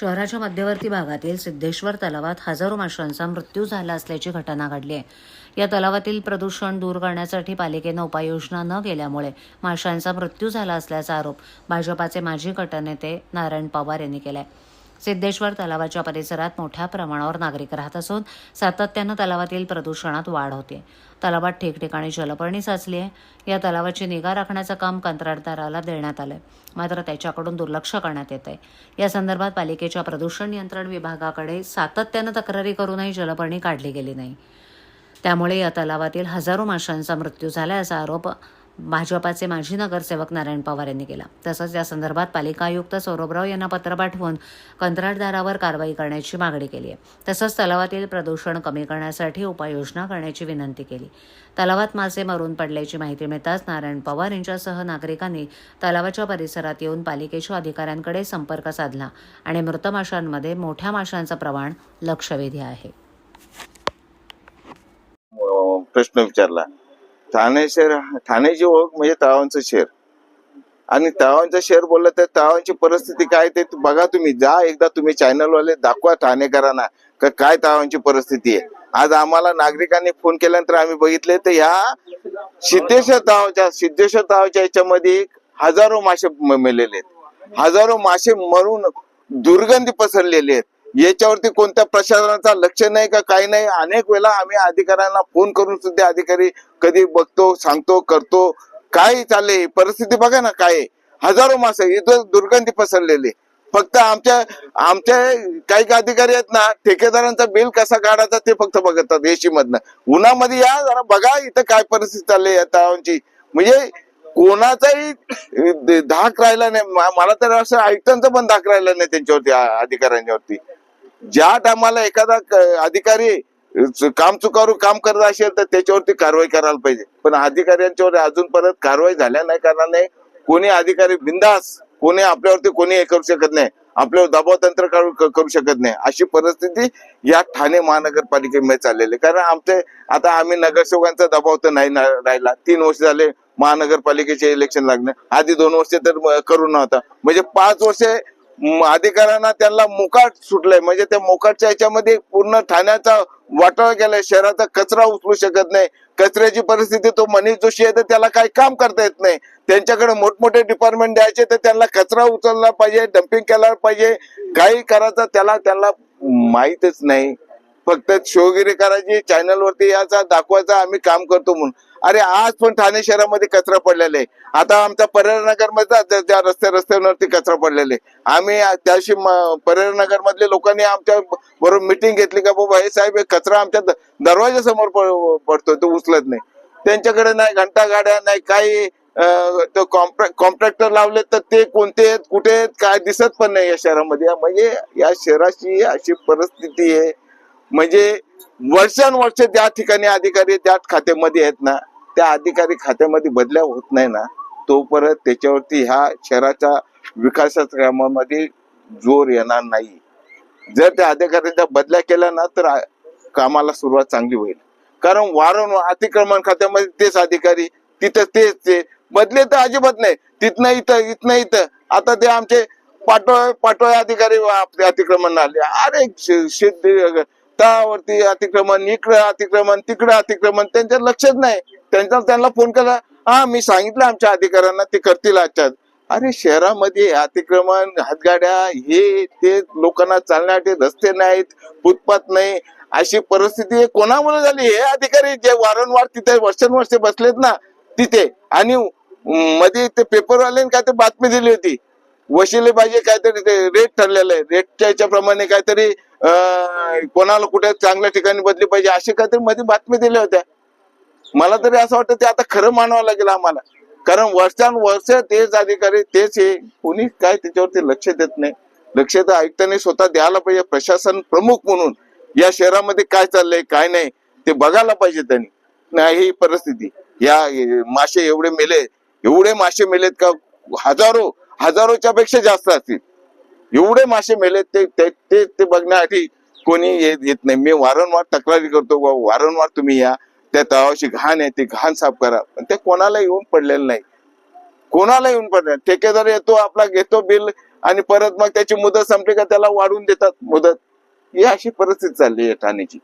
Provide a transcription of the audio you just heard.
शहराच्या मध्यवर्ती भागातील सिद्धेश्वर तलावात हजारो माशांचा मृत्यू झाला असल्याची घटना घडली आहे. या तलावातील प्रदूषण दूर करण्यासाठी पालिकेनं उपाययोजना न केल्यामुळे माशांचा मृत्यू झाला असल्याचा आरोप भाजपाचे माजी गटनेते नारायण पवार यांनी केलाय. सिद्धेश्वर तलावाच्या परिसरात मोठ्या प्रमाणावर नागरिक राहत असून सातत्यानं तलावातील प्रदूषणात वाढ होते. तलावात ठिकठिकाणी जलपर्णी साचली आहे. या तलावाची निगा राखण्याचं काम कंत्राटदाराला देण्यात आलंय. मात्र त्याच्याकडून दुर्लक्ष करण्यात येत आहे या संदर्भात पालिकेच्या प्रदूषण नियंत्रण विभागाकडे सातत्यानं तक्रारी करूनही जलपर्णी काढली गेली नाही. त्यामुळे या तलावातील हजारो माशांचा मृत्यू झाला असा आरोप भाजपाचे माजी नगरसेवक नारायण पवार यांनी केला. तसंच या संदर्भात पालिका आयुक्त सौरभराव यांना पत्र पाठवून कंत्राटदारावर कारवाई करण्याची मागणी केली आहे. तसंच तलावातील प्रदूषण कमी करण्यासाठी उपाययोजना करण्याची विनंती केली. तलावात मासे मरून पडल्याची माहिती मिळताच नारायण पवार यांच्यासह नागरिकांनी तलावाच्या परिसरात येऊन पालिकेच्या अधिकाऱ्यांकडे संपर्क साधला आणि मृत माशांमध्ये मोठ्या माशांचं प्रमाण लक्षवेधी आहे. प्रश्न विचारला. ठाणे शहर ठाण्याची ओळख म्हणजे तळावांचं शहर. आणि तळावांचं शहर बोललं तर तळावांची परिस्थिती काय ते बघा तुम्ही. जा एकदा तुम्ही चॅनलवाले दाखवा ठाणेकरांना का काय तळावांची परिस्थिती आहे. आज आम्हाला नागरिकांनी फोन केल्यानंतर आम्ही बघितले तर ह्या सिद्धेश्वर तळावच्या सिद्धेश्वर तळावच्या याच्यामध्ये हजारो मासे मेलेले आहेत. हजारो मासे मरून दुर्गंधी पसरलेले आहेत. याच्यावरती कोणत्या प्रशासनाचा लक्ष नाही का काही नाही? अनेक वेळा आम्ही अधिकाऱ्यांना फोन करून सुद्धा अधिकारी कधी बघतो सांगतो करतो. काय चालले परिस्थिती बघा ना काय हजारो मासे इथं दुर्गंधी पसरलेली. फक्त आमच्या आमच्या काही काही अधिकारी आहेत ना ठेकेदारांचा बिल कसा काढायचा ते फक्त बघतात एसी मधनं उन्हामध्ये या जरा बघा इथं काय परिस्थिती चालली आहे तळावांची म्हणजे कोणाचाही धाक राहिला नाही. मला तर असं ऐकतांचा पण धाक राहिला नाही त्यांच्यावरती अधिकाऱ्यांच्यावरती. ज्या टायमाला एखादा अधिकारी काम चुकारू काम करत असेल तर त्याच्यावरती कारवाई करायला पाहिजे. पण अधिकाऱ्यांच्यावर अजून परत कारवाई झाल्या नाही कारणाने कोणी अधिकारी बिंदास कोणी आपल्यावरती कोणी हे करू शकत नाही. आपल्यावर दबाव तंत्र करू शकत नाही. अशी परिस्थिती या ठाणे महानगरपालिकेमध्ये चाललेली कारण आमचे आता आम्ही नगरसेवकांचा दबाव तर नाही राहिला. तीन वर्ष झाले महानगरपालिकेचे इलेक्शन लागणे. आधी दोन वर्ष तर करू नव्हता. म्हणजे पाच वर्षे अधिकाऱ्यांना त्यांना मोकाट सुटलंय. म्हणजे त्या मोकाटच्या याच्यामध्ये पूर्ण ठाण्याचा वाटाळा गेलाय शहराचा कचरा उचलू शकत नाही. कचऱ्याची परिस्थिती तो मनीष जोशी आहे तर त्याला काही काम करता येत नाही. त्यांच्याकडे मोठमोठे डिपार्टमेंट द्यायचे तर त्यांना कचरा उचलला पाहिजे डम्पिंग केला पाहिजे. काही करायचं त्याला त्यांना माहीतच नाही. फक्त शोगिरी करायची चॅनल वरती याचा दाखवायचा आम्ही काम करतो म्हणून. अरे आज पण ठाणे शहरामध्ये कचरा पडलेला आहे. आता आमच्या पर्यटनगरमध्ये त्या रस्त्या रस्त्यांवरती कचरा पडलेले आम्ही त्याशी पर्यटनगर मधल्या लोकांनी आमच्या बरोबर मिटिंग घेतली का बाबा हे साहेब हे कचरा आमच्या दरवाजा दरवाजासमोर पडतोय तो उचलत नाही. त्यांच्याकडे नाही घंटा गाड्या नाही काही अं, कॉन्ट्रॅक्टर लावले तर ते कोणते आहेत कुठे आहेत काय दिसत पण नाही या शहरामध्ये. म्हणजे या शहराची अशी परिस्थिती आहे. म्हणजे वर्षानुवर्ष ज्या ठिकाणी अधिकारी त्या खात्यामध्ये आहेत ना त्या अधिकारी खात्यामध्ये बदल्या होत नाही ना तो परत त्याच्यावरती ह्या शहराच्या विकासाच्या कामामध्ये जोर येणार नाही. जर त्या अधिकाऱ्यांच्या बदल्या केल्या ना तर कामाला सुरुवात चांगली होईल. कारण वारंवार अतिक्रमण खात्यामध्ये तेच अधिकारी तिथं तेच ते. बदले तर अजिबात नाही. तिथनं इथं इथनं इथं. आता ते आमचे पाटोळे पाटोळे अधिकारी आपले अतिक्रमण आले अरे शे- शेत त्यावरती अतिक्रमण इकडं अतिक्रमण तिकडं अतिक्रमण त्यांच्या लक्षच नाही. त्यांचा त्यांना फोन केला हा मी सांगितलं आमच्या अधिकाऱ्यांना ते करतील आजच्यात. अरे शहरामध्ये अतिक्रमण हातगाड्या हे ते लोकांना चालण्यासाठी रस्ते नाहीत फुटपाथ नाही. अशी परिस्थिती कोणामुळे झाली? हे अधिकारी जे वारंवार तिथे वर्षानुवर्षे बसलेत ना तिथे. आणि मध्ये ते पेपरवाल्याने काय ते बातमी दिली होती. वशिले पाहिजे काहीतरी ते रेट ठरलेलं आहे. रेटच्या याच्याप्रमाणे काहीतरी कोणाला कुठे चांगल्या ठिकाणी बदली पाहिजे अशी काहीतरी मध्ये बातमी दिल्या होत्या. मला तरी असं वाटतं ते आता खरं मानावं लागेल आम्हाला. कारण वर्षानुवर्ष तेच अधिकारी तेच हे कोणी काय त्याच्यावरती लक्ष देत नाही. लक्ष तर आयुक्तांनी स्वतः द्यायला पाहिजे प्रशासन प्रमुख म्हणून. या शहरामध्ये काय चाललंय काय नाही ते बघायला पाहिजे त्यांनी. नाही ही परिस्थिती. या मासे एवढे मेले एवढे मासे मेलेत का हजारो हजारोच्या पेक्षा जास्त असतील. एवढे मासे मेले ते ते ते ते बघण्यासाठी कोणी येत येत नाही. मी वारंवार तक्रारी करतो वारंवार तुम्ही या. त्या तळावाची घाण आहे ती घाण साफ करा. पण ते कोणाला येऊन पडलेलं नाही. कोणाला येऊन पडले ठेकेदार येतो आपला घेतो बिल आणि परत मग त्याची मुदत संपली का त्याला वाढवून देतात मुदत. ही अशी परिस्थिती चालली आहे ठाण्याची